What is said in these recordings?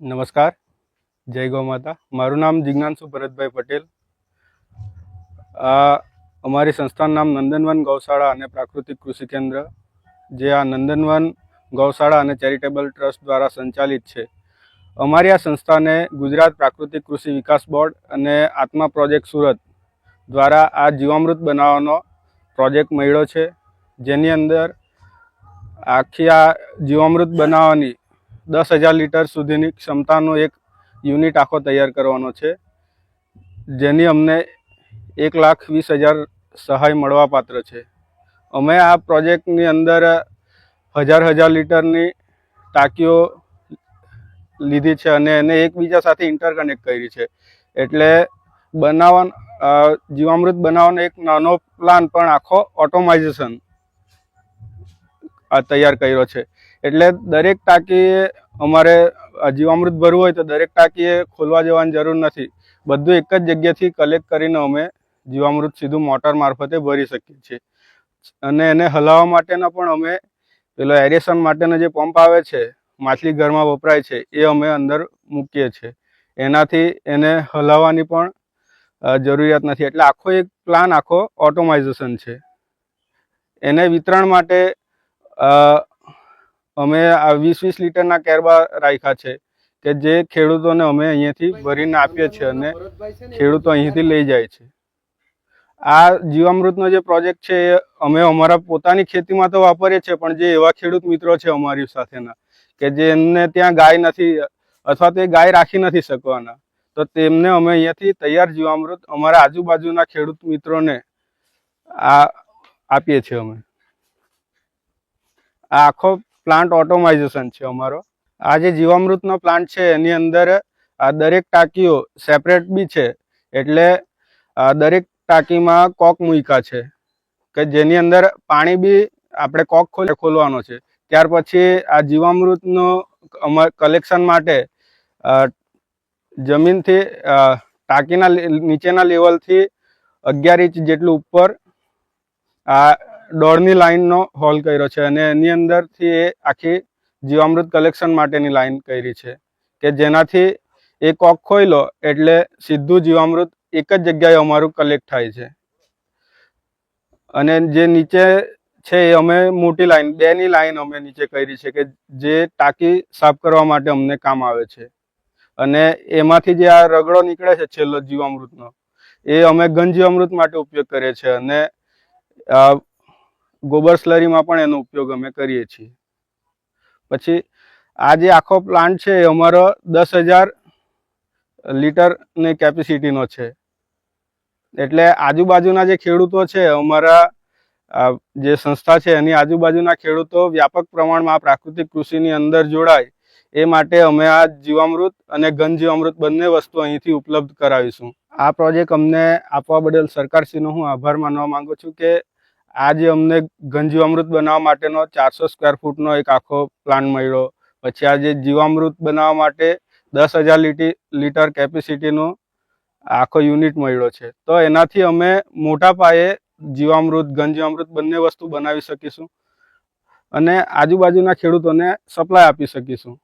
નમસ્કાર. જય ગૌ માતા. મારું નામ જિજ્ઞાનસુ ભરતભાઈ પટેલ. આ અમારી સંસ્થાનું નામ નંદનવન ગૌશાળા અને પ્રાકૃતિક કૃષિ કેન્દ્ર, જે આ નંદનવન ગૌશાળા અને ચેરિટેબલ ટ્રસ્ટ દ્વારા સંચાલિત છે. અમારી આ સંસ્થાને ગુજરાત પ્રાકૃતિક કૃષિ વિકાસ બોર્ડ અને આત્મા પ્રોજેક્ટ સુરત દ્વારા આ જીવામૃત બનાવવાનો પ્રોજેક્ટ મળ્યો છે. જેની અંદર આખી આ જીવામૃત બનાવવાની દસ હજાર લીટર સુધીની ક્ષમતાનો એક યુનિટ આખો તૈયાર કરવાનો છે, જેની અમને એક લાખ વીસ હજાર સહાય મળવાપાત્ર છે. અમે આ પ્રોજેક્ટની અંદર હજાર હજાર લીટરની ટાંકીઓ લીધી છે અને એને એકબીજા સાથે ઇન્ટરકનેક્ટ કરી છે. એટલે બનાવવા જીવામૃત બનાવવાનો એક નાનો પ્લાન પણ આખો ઓટોમાઇઝેશન આ તૈયાર કર્યો છે. એટલે દરેક ટાંકીએ અમારે જીવામૃત ભરવું હોય તો દરેક ટાંકીએ ખોલવા જવાની જરૂર નથી. બધું એક જ જગ્યાથી કલેક્ટ કરીને અમે જીવામૃત સીધું મોટર મારફતે ભરી શકીએ છીએ. અને એને હલાવવા માટેના પણ અમે પેલો એરેશન માટેનો જે પંપ આવે છે, માછલી ઘરમાં વપરાય છે, એ અમે અંદર મૂકીએ છીએ. એનાથી એને હલાવવાની પણ જરૂરિયાત નથી. એટલે આખો એક પ્લાન આખો ઓટોમાઇઝેશન છે. એને વિતરણ માટે અમે આ વીસ વીસ લીટરના કેરબા રાખ્યા છે કે જે ખેડૂતોને અમે અહીંયાથી ભરીને આપીએ છીએ અને ખેડૂતો અહીંયાથી લઈ જાય છે. આ જીવામૃતનો જે પ્રોજેક્ટ છે એ અમે અમારા પોતાની ખેતીમાં તો વાપરીએ છીએ, પણ જે એવા ખેડૂત મિત્રો છે અમારી સાથેના કે જેમને ત્યાં ગાય નથી અથવા તો એ ગાય રાખી નથી શકવાના, તો તેમને અમે અહીંયાથી તૈયાર જીવામૃત અમારા આજુબાજુના ખેડૂત મિત્રોને આ આપીએ છીએ અમે. આ આખો પ્લાન્ટ ઓટોમાઇઝેશન છે અમારો. આ જે જીવામૃતનો પ્લાન્ટ છે, એની અંદર, આ દરેક ટાંકીઓ સેપરેટ બી છે, એટલે દરેક ટાંકીમાં કોક મૂક્યા છે, કે જેની અંદર પાણી બી આપણે કોક ખોલે ખોલવાનો છે. ત્યાર પછી આ જીવામૃતનો કલેક્શન માટે જમીનથી ટાંકીના નીચેના લેવલથી અગિયાર ઇંચ જેટલું ઉપર આ દોડની લાઈનનો હોલ કર્યો છે અને એની અંદરથી એ આખી જીવામૃત કલેક્શન માટેની લાઇન કરી છે કે જેનાથી એ કોક ખોઈ લો એટલે સીધું જીવામૃત એક જ જગ્યાએ અમારું કલેક્ટ થાય છે. અને જે નીચે છે એ અમે મોટી લાઈન, બેની લાઈન અમે નીચે કરી છે કે જે ટાંકી સાફ કરવા માટે અમને કામ આવે છે. અને એમાંથી જે આ રગડો નીકળે છે છેલ્લો જીવામૃતનો, એ અમે ઘન જીવામૃત માટે ઉપયોગ કરીએ છીએ અને ગોબર સ્લરીમાં પણ એનો ઉપયોગ અમે કરીએ છીએ. પછી આ જે આખો પ્લાન્ટ છે એ અમારો દસ હજાર લીટરની કેપેસિટીનો છે. એટલે આજુબાજુના જે ખેડૂતો છે, અમારા જે સંસ્થા છે, એની આજુબાજુના ખેડૂતો વ્યાપક પ્રમાણમાં પ્રાકૃતિક કૃષિની અંદર જોડાય, એ માટે અમે આ જીવામૃત અને ઘન જીવામૃત બંને વસ્તુ અહીંથી ઉપલબ્ધ કરાવીશું. આ પ્રોજેક્ટ અમને આપવા બદલ સરકારશ્રીનો હું આભાર માનવા માંગુ છું કે આ જે અમને ગંજીવામૃત બનાવવા માટેનો ચારસો સ્ક્વેર ફૂટનો એક આખો પ્લાન મળ્યો. પછી આજે જીવામૃત બનાવવા માટે દસ હજાર લીટી, લીટર કેપેસિટીનો આખો યુનિટ મળ્યો છે. તો એનાથી અમે મોટા પાયે જીવામૃત ગંજીવામૃત બંને વસ્તુ બનાવી શકીશું અને આજુબાજુના ખેડૂતોને સપ્લાય આપી શકીશું.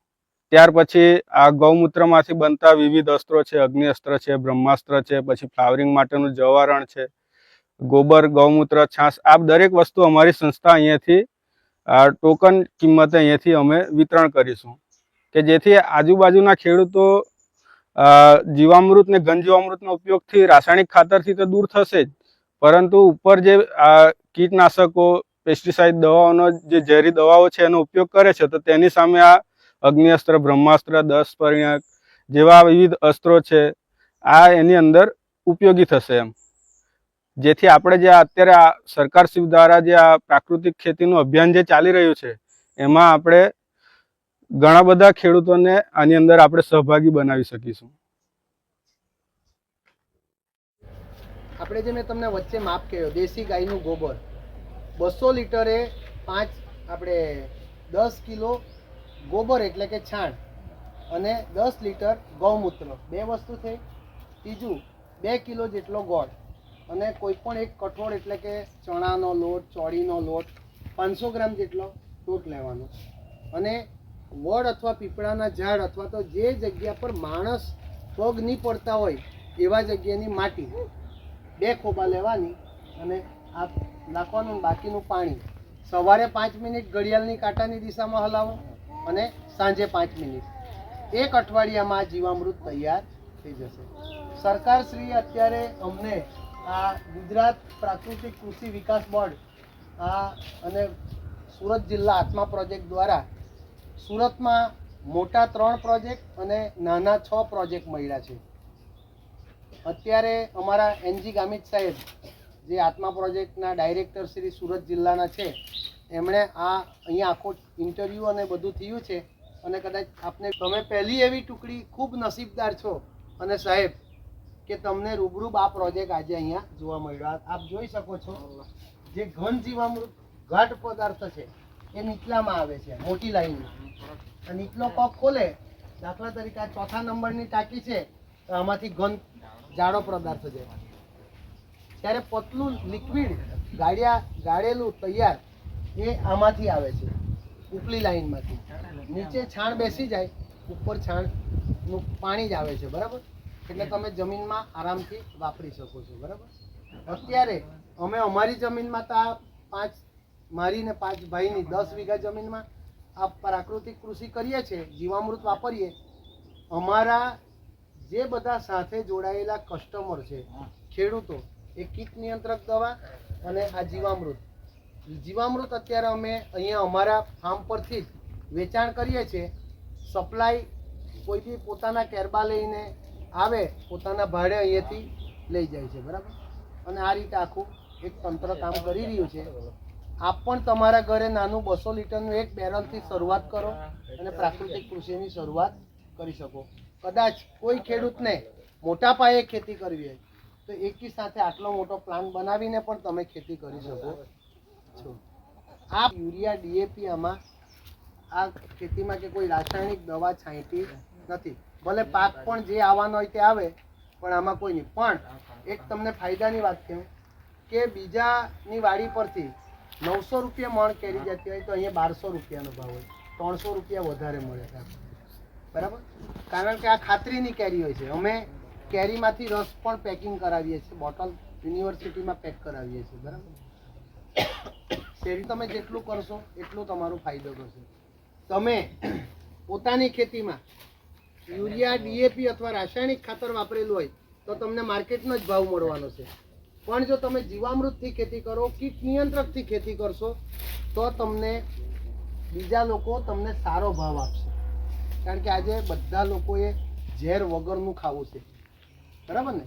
ત્યાર પછી આ ગૌમૂત્રમાંથી બનતા વિવિધ અસ્ત્રો છે અગ્નિ અસ્ત્ર છે, બ્રહ્માસ્ત્ર છે, પછી ફ્લાવરિંગ માટેનું જવારણ છે. ગોબર, ગૌમૂત્ર, છાશ આ દરેક વસ્તુ અમારી સંસ્થા અહીંયાથી ટોકન કિંમતે અહીંયાથી અમે વિતરણ કરીશું. કે જેથી આજુબાજુના ખેડૂતો જીવામૃત ને ગંજીવામૃતનો ઉપયોગથી રાસાયણિક ખાતરથી તો દૂર થશે જ. પરંતુ ઉપર જે કીટનાશકો, પેસ્ટિસાઇડ દવાઓનો જે ઝેરી દવાઓ છે એનો ઉપયોગ કરે છે, તો તેની સામે આ અગ્નિઅસ્ત્ર, બ્રહ્માસ્ત્ર, દસ પરિણક જેવા વિવિધ અસ્ત્રો છે, આ એની અંદર ઉપયોગી થશે એમ. જેથી આપણે જે અત્યારે આ સરકાર શ્રી દ્વારા જે આ પ્રાકૃતિક ખેતીનું અભિયાન જે ચાલી રહ્યું છે, એમાં આપણે ઘણા બધા ખેડૂતોને આની અંદર આપણે સહભાગી બનાવી શકીશું. આપણે જે મેં તમને વચ્ચે માપ કહ્યો, દેશી ગાયનું ગોબર. બસો લીટરે પાંચ, આપણે દસ કિલો ગોબર એટલે કે છાણ અને દસ લીટર ગૌમૂત્ર. બે વસ્તુ થઈ. ત્રીજું, બે કિલો જેટલો ગોળ. અને કોઈ પણ એક કઠોળ એટલે કે ચણાનો લોટ, ચોળીનો લોટ, પાંચસો ગ્રામ જેટલો લોટ લેવાનો. અને વડ અથવા પીપળાના ઝાડ અથવા તો જે જગ્યા પર માણસ પગ નહીં પડતા હોય, એવા જગ્યાની માટી બે ખોબા લેવાની અને આ નાખવાનું બાકીનું પાણી. સવારે પાંચ મિનિટ ઘડિયાળની કાંટાની દિશામાં હલાવો અને સાંજે પાંચ મિનિટ. એક અઠવાડિયામાં જીવામૃત તૈયાર થઈ જશે. સરકારશ્રીએ અત્યારે અમને આ ગુજરાત પ્રાકૃતિક કૃષિ વિકાસ બોર્ડ, આ અને સુરત જિલ્લા આત્મા પ્રોજેક્ટ દ્વારા સુરતમાં મોટા ત્રણ પ્રોજેક્ટ અને નાના છ પ્રોજેક્ટ મળ્યા છે. અત્યારે અમારા એનજી ગામિત સાહેબ, જે આત્મા પ્રોજેક્ટના ડાયરેક્ટર શ્રી સુરત જિલ્લાના છે, એમણે આ અહીંયા આખો ઇન્ટરવ્યૂ અને બધું થયું છે. અને કદાચ આપને, તમે પહેલી એવી ટુકડી ખૂબ નસીબદાર છો. અને સાહેબ કે તમને રૂબરૂબ આ પ્રોજેક્ટ આજે અહીંયા જોવા મળ્યો. આપ જોઈ શકો છો જે ઘન જીવામૃત ઘાટ પદાર્થ છે એ નીચલામાં આવે છે મોટી લાઈનમાં. આ નીચલો પગ ખોલે દાખલા તરીકે આ ચોથા નંબરની ટાંકી છે તો આમાંથી ઘન જાડો પદાર્થ છે. ત્યારે પતલું લિક્વિડ ગાળ્યા ગાળેલું તૈયાર એ આમાંથી આવે છે ઉપલી લાઈનમાંથી. નીચે છાણ બેસી જાય ઉપર છાણનું પાણી જ આવે છે બરાબર? એટલે તમે જમીનમાં આરામથી વાપરી શકો છો, બરાબર? અત્યારે અમે અમારી જમીનમાં તો આ પાંચ મારી ને પાંચ ભાઈની દસ વીઘા જમીનમાં આ પ્રાકૃતિક કૃષિ કરીએ છીએ, જીવામૃત વાપરીએ, અમારા જે બધા સાથે જોડાયેલા કસ્ટમર છે, ખેડૂતો, એ કીટ નિયંત્રક દવા અને આ જીવામૃત. જીવામૃત અત્યારે અમે અહીંયા અમારા ફાર્મ પરથી જ વેચાણ કરીએ છીએ. સપ્લાય કોઈ બી પોતાના કેરબા લઈને આવે, પોતાના ભાડે અહીંયાથી લઈ જાય છે, બરાબર? અને આ રીતે આખું એક તંત્ર કામ કરી રહ્યું છે. આપ પણ તમારા ઘરે નાનું બસો લીટરનું એક બેરલથી શરૂઆત કરો અને પ્રાકૃતિક કૃષિની શરૂઆત કરી શકો. કદાચ કોઈ ખેડૂતને મોટા પાયે ખેતી કરવી હોય, તો એકી સાથે આટલો મોટો પ્લાન બનાવીને પણ તમે ખેતી કરી શકો છો. આ યુરિયા ડીએપી આમાં આ ખેતીમાં કે કોઈ રાસાયણિક દવા છાંટી નથી. ભલે પાક પણ જે આવવાનો હોય તે આવે, પણ આમાં કોઈ નહીં. પણ એક તમને ફાયદાની વાત કહું કે બીજાની વાડી પરથી નવસો રૂપિયા મણ કેરી જતી હોય તો અહીંયા બારસો રૂપિયાનો ભાવ હોય. ત્રણસો રૂપિયા વધારે મળે બરાબર? કારણ કે આ ખાતરીની કેરી હોય છે. અમે કેરીમાંથી રસ પણ પેકિંગ કરાવીએ છીએ. બોટલ યુનિવર્સિટીમાં પેક કરાવીએ છીએ. બરાબર? શેરી તમે જેટલું કરશો એટલું તમારો ફાયદો કરશે તમે પોતાની ખેતીમાં યુરિયા ડીએપી અથવા રાસાયણિક ખાતર વાપરેલું હોય તો તમને માર્કેટનો જ ભાવ મળવાનો છે. પણ જો તમે જીવામૃતથી ખેતી કરો કીટ નિયંત્રકથી ખેતી કરશો, તો તમને બીજા લોકો તમને સારો ભાવ આપશે. કારણ કે આજે બધા લોકોએ ઝેર વગરનું ખાવું છે. બરાબર ને?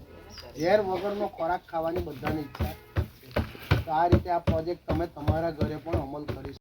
ઝેર વગરનો ખોરાક ખાવાની બધાની ઈચ્છા છે. તો આ રીતે આ પ્રોજેક્ટ તમે તમારા ઘરે પણ અમલ કરી